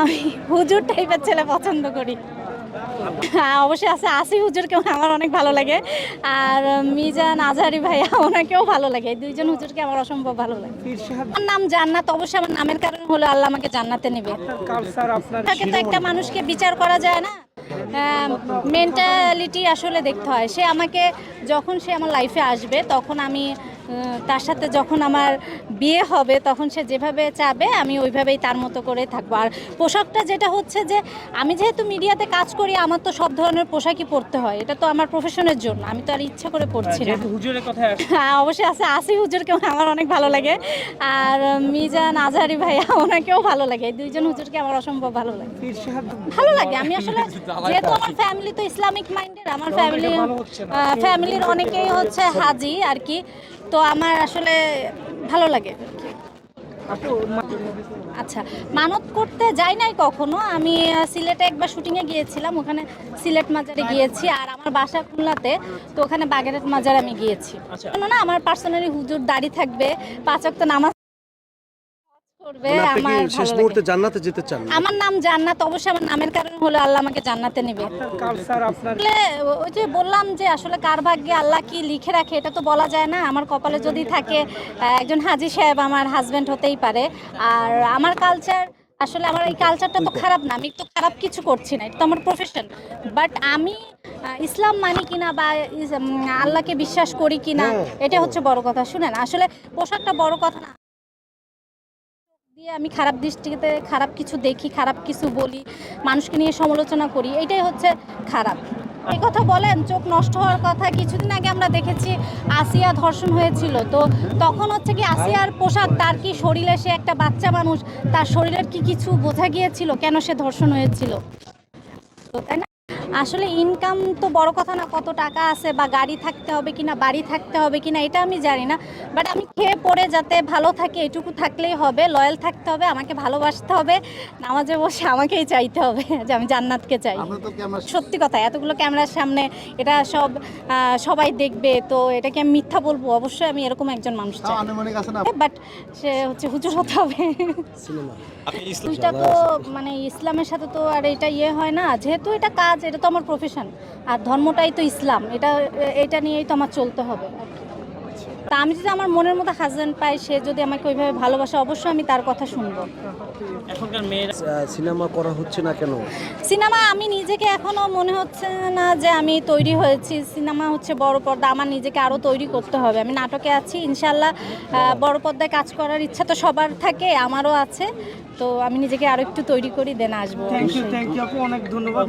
আমি হুজুর টাইপের ছেলে পছন্দ করি। হ্যাঁ অবশ্যই আছে আসি হুজুরকেও আমার অনেক ভালো লাগে। আর মিজান আজহারি ভাইয়া ওনাকেও ভালো লাগে। এই দুইজন হুজুরকে আমার অসম্ভব ভালো লাগে। আমার নাম জান্নাত অবশ্যই আমার নামের কারণে হলো আল্লাহ আমাকে জান্নাতে নেবে। তাকে তো একটা মানুষকে বিচার করা যায় না। মেন্টালিটি আসলে দেখতে হয়। সে আমাকে যখন সে আমার লাইফে আসবে তখন আমি তার সাথে যখন আমার বিয়ে হবে তখন সে যেভাবে চাবে আমি ওইভাবেই তার মতো করে থাকব। আর পোশাকটা যেটা হচ্ছে যে আমি যেহেতু মিডিয়াতে কাজ করি আমার তো সব ধরনের পোশাকই পরতে হয়। এটা তো আমার প্রফেশনের জন্য আমি তো আর ইচ্ছা করে পড়ছি না। হুজুরের কথা হ্যাঁ অবশ্যই আছে। আসি হুজুরকেও আমার অনেক ভালো লাগে। আর মিজান আজহারি ভাইয়া ওনাকেও ভালো লাগে। এই দুইজন হুজুরকে আমার অসম্ভব ভালো লাগে। ভালো লাগে। আমি আসলে যেহেতু আমার ফ্যামিলি তো ইসলামিক মাইন্ডের আমার ফ্যামিলি। ফ্যামিলির অনেকেই হচ্ছে হাজি আর কি। তো আমার আসলে ভালো লাগে। আচ্ছা মানত করতে যাই নাই কখনো? আমি সিলেটে একবার শুটিংয়ে গিয়েছিলাম ওখানে সিলেট মাজারে গিয়েছি আর আমার বাসা খুলনাতে তো ওখানে বাগেরহাট মাজার আমি গিয়েছি। আচ্ছা। না আমার পার্সোনালি হুজুর দাড়ি থাকবে পাঁচক তো নামাজ করবে মানে আপনি আমার কি শেষ মুহূর্তে জান্নাতে যেতে চান? আমার নাম জান্নাত অবশ্যই আমার নামের কারণে হলো আল্লাহ আমাকে জান্নাতে নেবে। কালচার আপনার আসলে ওই যে বললাম যে আসলে কার ভাগ্যে আল্লাহ কি লিখে রাখে এটা তো বলা যায় না। আমার কপালে যদি থাকে একজন হাজি সাহেব আমার হাজবেন্ড হতেই পারে। আর আমার কালচার আসলে আমার এই কালচারটা তো খারাপ না আমি তো খারাপ কিছু করছি না এটা তো আমার প্রফেশন বাট আমি ইসলাম মানি কিনা বা আল্লাহকে বিশ্বাস করি কিনা এটা হচ্ছে বড় কথা। শুনেন আসলে পোশাকটা বড় কথা না। দিয়ে আমি খারাপ দৃষ্টিতে খারাপ কিছু দেখি, খারাপ কিছু বলি, মানুষকে নিয়ে সমালোচনা করি, এটাই হচ্ছে খারাপ। এই কথা বলেন, চোখ নষ্ট হওয়ার কথা কিছুদিন আগে আমরা দেখেছি আসিয়া ধর্ষণ হয়েছিল। তো তখন হচ্ছে কি আসিয়ার পোশাক, তার কি শরীরে সে একটা বাচ্চা মানুষ, তার শরীরের কি কিছু বোঝা গিয়েছিল কেন সে ধর্ষণ হয়েছিল? তাই না? আসলে ইনকাম তো বড় কথা না কত টাকা আছে বা গাড়ি থাকতে হবে কিনা বাড়ি থাকতে হবে কিনা এটা আমি জানি না। বাট আমি খেয়ে পড়ে যাতে ভালো থাকে এটুকু থাকলেই হবে লয়াল থাকতে হবে আমাকে ভালোবাসতে হবে নামাজে বসে আমাকেই চাইতে হবে যে আমি জান্নাতকে চাই। সত্যি কথা এতগুলো ক্যামেরার সামনে এটা সব সবাই দেখবে তো এটাকে আমি মিথ্যা বলব অবশ্যই আমি এরকম একজন মানুষ চাই। আনুমানিক আছে না? বাট সে হচ্ছে হুজুর হতে হবে। এটা তো মানে ইসলামের সাথে তো আর এটা ইয়ে হয় না যেহেতু এটা কাজ এটা তো আমার প্রফেশন আর ধর্মটাই তো ইসলাম। এটা এটা নিয়েই তো আমার চলতে হবে তা আমি যদি আমার মনের মতো হাজব্যান্ড পাই সে যদি আমাকে ওইভাবে ভালোবাসে অবশ্যই আমি তার কথা শুনব। এখনকার মেয়েরা সিনেমা করা হচ্ছে না কেন? সিনেমা আমি নিজেকে এখনও মনে হচ্ছে না যে আমি তৈরি হয়েছি। সিনেমা হচ্ছে বড় পর্দা আমার নিজেকে আরও তৈরি করতে হবে। আমি নাটকে আছি ইনশাল্লাহ বড় পর্দায় কাজ করার ইচ্ছা তো সবার থাকে আমারও আছে। তো আমি নিজেকে আরও একটু তৈরি করি দেন আসব থ্যাংক ইউ থ্যাংক ইউ আপু অনেক ধন্যবাদ